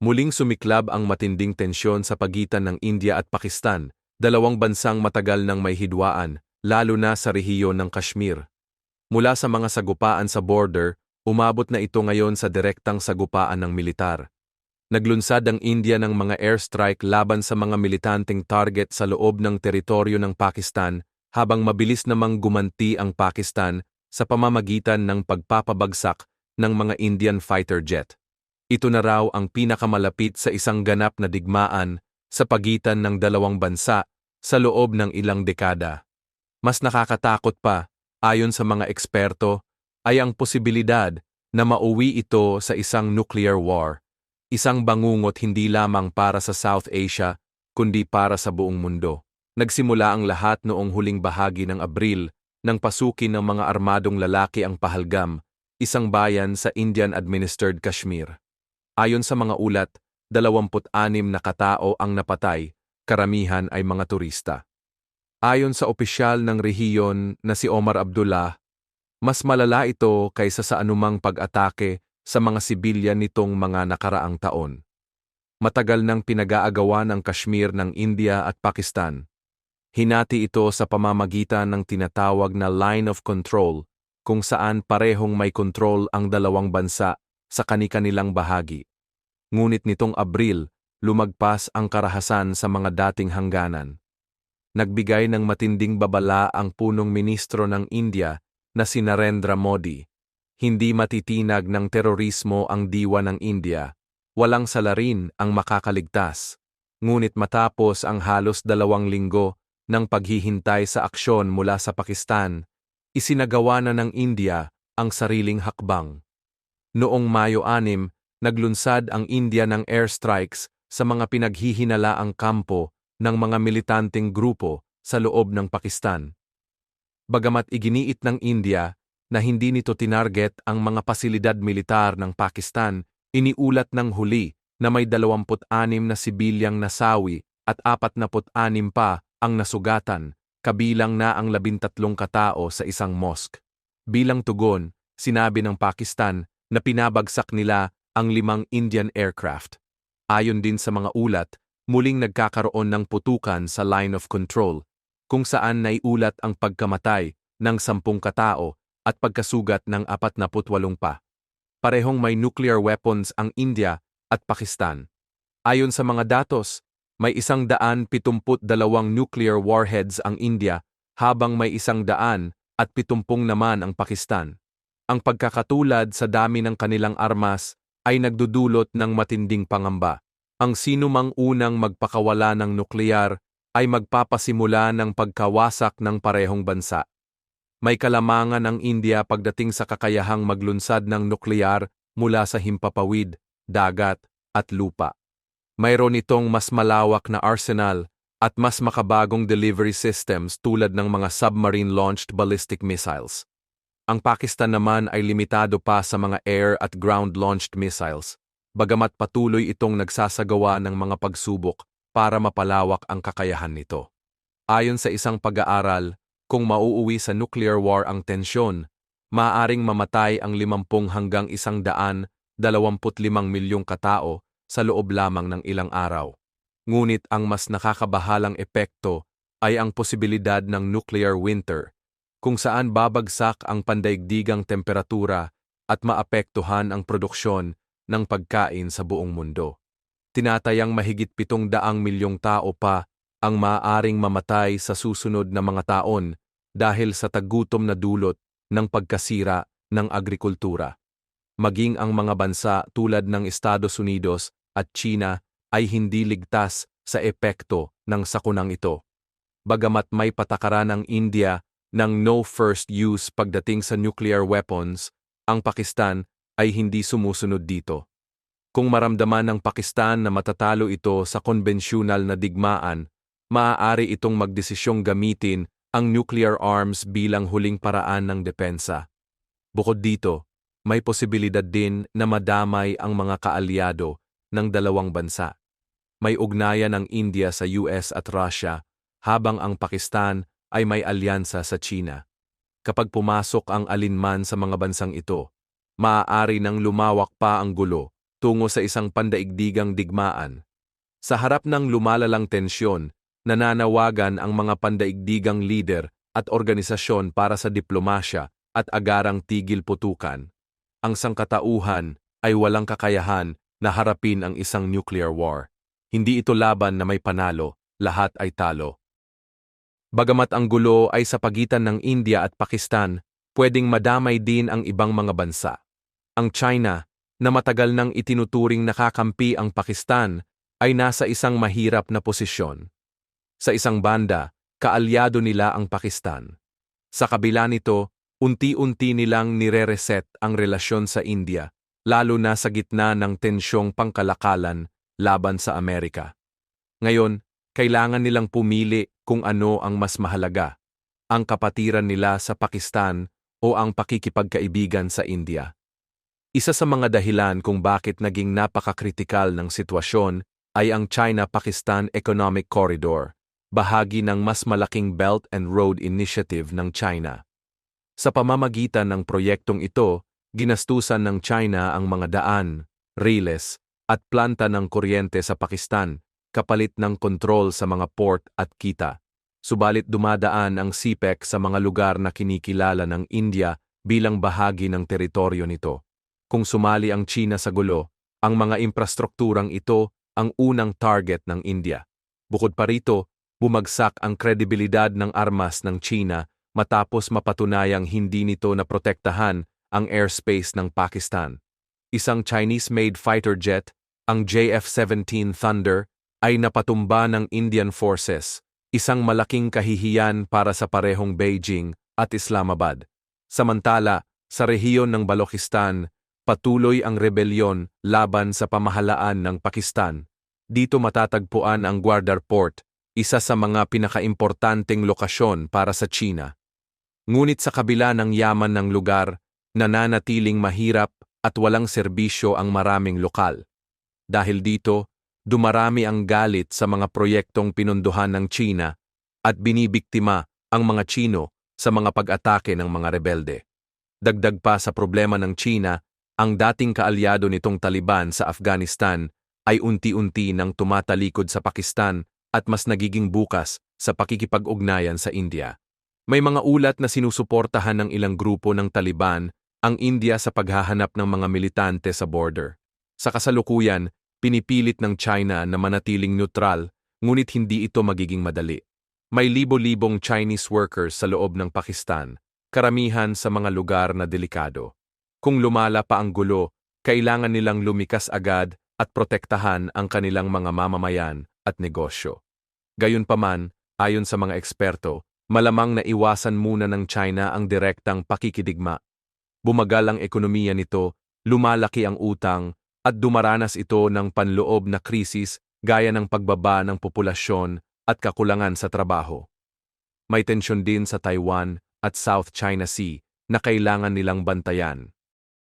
Muling sumiklab ang matinding tensyon sa pagitan ng India at Pakistan, dalawang bansang matagal nang may hidwaan, lalo na sa rehiyon ng Kashmir. Mula sa mga sagupaan sa border, umabot na ito ngayon sa direktang sagupaan ng militar. Naglunsad ang India ng mga airstrike laban sa mga militanteng target sa loob ng teritoryo ng Pakistan habang mabilis namang gumanti ang Pakistan sa pamamagitan ng pagpapabagsak ng mga Indian fighter jet. Ito na raw ang pinakamalapit sa isang ganap na digmaan sa pagitan ng dalawang bansa sa loob ng ilang dekada. Mas nakakatakot pa, ayon sa mga eksperto, ay ang posibilidad na mauwi ito sa isang nuclear war, isang bangungot hindi lamang para sa South Asia, kundi para sa buong mundo. Nagsimula ang lahat noong huling bahagi ng Abril nang pasukin ng mga armadong lalaki ang Pahalgam, isang bayan sa Indian-administered Kashmir. Ayon sa mga ulat, 26 na katao ang napatay, karamihan ay mga turista. Ayon sa opisyal ng rehiyon na si Omar Abdullah, mas malala ito kaysa sa anumang pag-atake sa mga sibilyan nitong mga nakaraang taon. Matagal nang pinag-aagawa ng Kashmir ng India at Pakistan. Hinati ito sa pamamagitan ng tinatawag na line of control kung saan parehong may control ang dalawang bansa sa kani-kanilang bahagi ngunit nitong Abril, lumagpas ang karahasan sa mga dating hangganan. Nagbigay ng matinding babala ang punong ministro ng India na si Narendra Modi. Hindi matitinag ng terorismo ang diwa ng India. Walang salarin ang makakaligtas. Ngunit matapos ang halos dalawang linggo ng paghihintay sa aksyon mula sa Pakistan, isinagawa na ng India ang sariling hakbang. Noong Mayo 6, naglunsad ang India ng airstrikes sa mga pinaghihinalaang kampo ng mga militanteng grupo sa loob ng Pakistan. Bagamat iginiit ng India na hindi nito tinarget ang mga pasilidad militar ng Pakistan, iniulat ng huli na may 26 na sibilyang nasawi at 46 pa ang nasugatan, kabilang na ang 13 katao sa isang mosque. Bilang tugon, sinabi ng Pakistan na pinabagsak nila ang limang Indian aircraft. Ayon din sa mga ulat, muling nagkakaroon ng putukan sa line of control, kung saan naiulat ang pagkamatay ng sampung katao at pagkasugat ng 48 pa. Parehong may nuclear weapons ang India at Pakistan. Ayon sa mga datos, may isang daan pitumput dalawang nuclear warheads ang India habang may isang daan at pitumpung naman ang Pakistan. Ang pagkakatulad sa dami ng kanilang armas ay nagdudulot ng matinding pangamba. Ang sinumang unang magpakawala ng nuklear ay magpapasimula ng pagkawasak ng parehong bansa. May kalamangan ang India pagdating sa kakayahang maglunsad ng nuklear mula sa himpapawid, dagat, at lupa. Mayroon itong mas malawak na arsenal at mas makabagong delivery systems tulad ng mga submarine-launched ballistic missiles. Ang Pakistan naman ay limitado pa sa mga air at ground-launched missiles, bagamat patuloy itong nagsasagawa ng mga pagsubok para mapalawak ang kakayahan nito. Ayon sa isang pag-aaral, kung mauuwi sa nuclear war ang tensyon, maaaring mamatay ang 50 hanggang 125 milyong katao sa loob lamang ng ilang araw. Ngunit ang mas nakakabahalang epekto ay ang posibilidad ng nuclear winter kung saan babagsak ang pandaigdigang temperatura at maapektuhan ang produksyon ng pagkain sa buong mundo. Tinatayang mahigit pitong daang milyong tao pa ang maaaring mamatay sa susunod na mga taon dahil sa tagutom na dulot ng pagkasira ng agrikultura. Maging ang mga bansa tulad ng Estados Unidos at China ay hindi ligtas sa epekto ng sakunang ito. Bagamat may patakaran ng India ng no first use pagdating sa nuclear weapons, ang Pakistan ay hindi sumusunod dito. Kung maramdaman ng Pakistan na matatalo ito sa konbensyonal na digmaan, maaari itong magdesisyong gamitin ang nuclear arms bilang huling paraan ng depensa. Bukod dito, may posibilidad din na madamay ang mga kaalyado ng dalawang bansa. May ugnayan ng India sa US at Russia, habang ang Pakistan ay may alyansa sa China. Kapag pumasok ang alinman sa mga bansang ito, maaari nang lumawak pa ang gulo tungo sa isang pandaigdigang digmaan. Sa harap ng lumalalang tensyon, nananawagan ang mga pandaigdigang leader at organisasyon para sa diplomasya at agarang tigil putukan. Ang sangkatauhan ay walang kakayahan na harapin ang isang nuclear war. Hindi ito laban na may panalo, lahat ay talo. Bagamat ang gulo ay sa pagitan ng India at Pakistan, pwedeng madamay din ang ibang mga bansa. Ang China, na matagal nang itinuturing nakakampi ang Pakistan, ay nasa isang mahirap na posisyon. Sa isang banda, kaalyado nila ang Pakistan. Sa kabila nito, unti-unti nilang nire-reset ang relasyon sa India, lalo na sa gitna ng tensyong pangkalakalan laban sa Amerika. Ngayon, kailangan nilang pumili kung ano ang mas mahalaga, ang kapatiran nila sa Pakistan o ang pakikipagkaibigan sa India. Isa sa mga dahilan kung bakit naging napakakritikal ng sitwasyon ay ang China-Pakistan Economic Corridor, bahagi ng mas malaking Belt and Road Initiative ng China. Sa pamamagitan ng proyektong ito, ginastusan ng China ang mga daan, riles, at planta ng kuryente sa Pakistan kapalit ng kontrol sa mga port at kita. Subalit dumadaan ang CPEC sa mga lugar na kinikilala ng India bilang bahagi ng teritoryo nito. Kung sumali ang China sa gulo, ang mga infrastrukturang ito ang unang target ng India. Bukod pa rito, bumagsak ang kredibilidad ng armas ng China matapos mapatunayang hindi nito naprotektahan ang airspace ng Pakistan. Isang Chinese-made fighter jet, ang JF-17 Thunder, ay napatumba ng Indian Forces, isang malaking kahihiyan para sa parehong Beijing at Islamabad. Samantala, sa rehiyon ng Balochistan, patuloy ang rebelyon laban sa pamahalaan ng Pakistan. Dito matatagpuan ang Gwardar Port, isa sa mga pinakaimportanteng lokasyon para sa China. Ngunit sa kabila ng yaman ng lugar, nananatiling mahirap at walang serbisyo ang maraming lokal. Dahil dito, dumarami ang galit sa mga proyektong pinunduhan ng China at binibiktima ang mga Chino sa mga pag-atake ng mga rebelde. Dagdag pa sa problema ng China, ang dating kaalyado nitong Taliban sa Afghanistan ay unti-unti nang tumatalikod sa Pakistan at mas nagiging bukas sa pakikipag-ugnayan sa India. May mga ulat na sinusuportahan ng ilang grupo ng Taliban ang India sa paghahanap ng mga militante sa border. Sa kasalukuyan, Pinipilit ng China na manatiling neutral, ngunit hindi ito magiging madali. May libo-libong Chinese workers sa loob ng Pakistan, karamihan sa mga lugar na delikado. Kung lumala pa ang gulo, kailangan nilang lumikas agad at protektahan ang kanilang mga mamamayan at negosyo. Gayunpaman, ayon sa mga eksperto, malamang na iwasan muna ng China ang direktang pakikidigma. Bumagal ang ekonomiya nito, lumalaki ang utang, at dumaranas ito ng panloob na krisis gaya ng pagbaba ng populasyon at kakulangan sa trabaho. May tensyon din sa Taiwan at South China Sea na kailangan nilang bantayan.